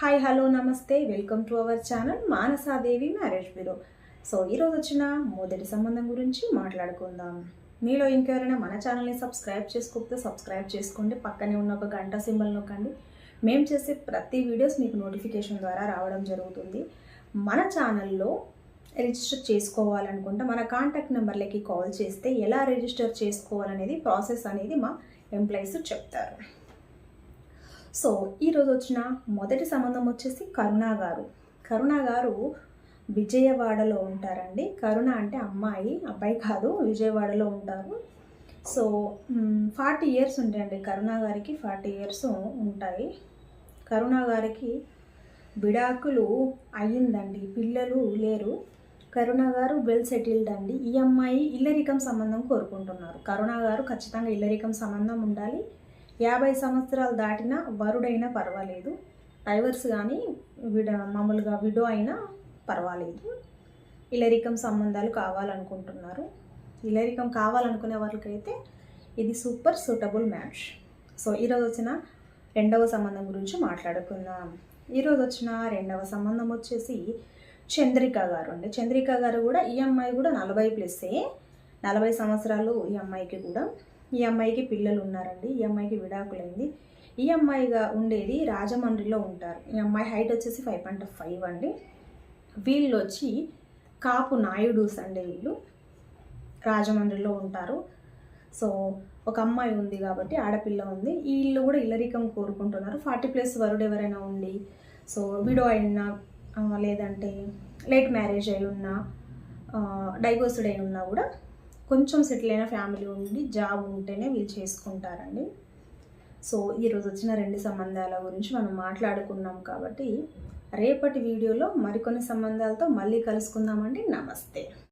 Hi hello namaste. Welcome to our channel Manasadevi marriage bureau so ఈరోజు వచ్చిన మొదటి సంబంధం గురించి మాట్లాడుకుందాం. మీలో ఇంకెవరైనా మన ఛానల్ని సబ్స్క్రైబ్ చేసుకోకపోతే సబ్స్క్రైబ్ చేసుకోండి. పక్కనే ఉన్న ఒక గంట సింబల్ నొక్కండి. మేము చేసే ప్రతి వీడియోస్ మీకు నోటిఫికేషన్ ద్వారా రావడం జరుగుతుంది. మన ఛానల్లో రిజిస్టర్ చేసుకోవాలనుకుంటే మన కాంటాక్ట్ నెంబర్లకి కాల్ చేస్తే ఎలా రిజిస్టర్ చేసుకోవాలనేది ప్రాసెస్ అనేది మా ఎంప్లాయీస్ చెప్తారు. సో ఈరోజు వచ్చిన మొదటి సంబంధం వచ్చేసి కరుణా గారు. కరుణా గారు విజయవాడలో ఉంటారండి. కరుణ అంటే అమ్మాయి అబ్బాయి కాదు విజయవాడలో ఉంటారు. సో ఫార్టీ ఇయర్స్ ఉంటాయండి కరుణా గారికి ఫార్టీ ఇయర్స్ ఉంటాయి. కరుణా గారికి విడాకులు అయ్యిందండి పిల్లలు లేరు. కరుణ గారు వెల్ సెటిల్డ్ అండి. ఈ అమ్మాయి ఇల్లరికం సంబంధం కోరుకుంటున్నారు. కరుణ గారు ఖచ్చితంగా ఇల్లరికం సంబంధం ఉండాలి. యాభై సంవత్సరాలు దాటిన వరుడైనా పర్వాలేదు. డైవర్స్ కానీ విడ మామూలుగా విడో అయినా పర్వాలేదు. ఇలరికం సంబంధాలు కావాలనుకుంటున్నారు. ఇలరికం కావాలనుకునే వాళ్ళకైతే ఇది సూపర్ సూటబుల్ మ్యాచ్. సో ఈరోజు వచ్చిన రెండవ సంబంధం గురించి మాట్లాడుకుందాం. ఈరోజు వచ్చిన రెండవ సంబంధం వచ్చేసి చంద్రిక గారు అండి. చంద్రిక గారు కూడా ఈ అమ్మాయి కూడా నలభై ప్లస్సే నలభై సంవత్సరాలు ఈ అమ్మాయికి కూడా. ఈ అమ్మాయికి పిల్లలు ఉన్నారండి. ఈ అమ్మాయికి విడాకులైంది. ఈ అమ్మాయిగా ఉండేది రాజమండ్రిలో ఉంటారు. ఈ అమ్మాయి హైట్ వచ్చేసి ఫైవ్ పాయింట్ ఫైవ్ అండి. వీళ్ళు వచ్చి కాపు నాయుడుస్ అండి వీళ్ళు రాజమండ్రిలో ఉంటారు. సో ఒక అమ్మాయి ఉంది కాబట్టి ఆడపిల్ల ఉంది. వీళ్ళు కూడా ఇల్లరికం కోరుకుంటున్నారు. ఫార్టీ ప్లస్ వరుడు ఎవరైనా ఉండి సో విడో అయినా లేదంటే లేట్ మ్యారేజ్ అయి ఉన్నా డైవోర్స్డ్ అయి ఉన్నా కూడా కొంచెం సెటిల్ అయిన ఫ్యామిలీ ఉండి జాబ్ ఉంటేనే వీళ్ళు చేసుకుంటారండి. సో ఈరోజు వచ్చిన రెండు సంబంధాల గురించి మనం మాట్లాడుకున్నాం కాబట్టి రేపటి వీడియోలో మరికొన్ని సంబంధాలతో మళ్ళీ కలుసుకుందామండి. నమస్తే.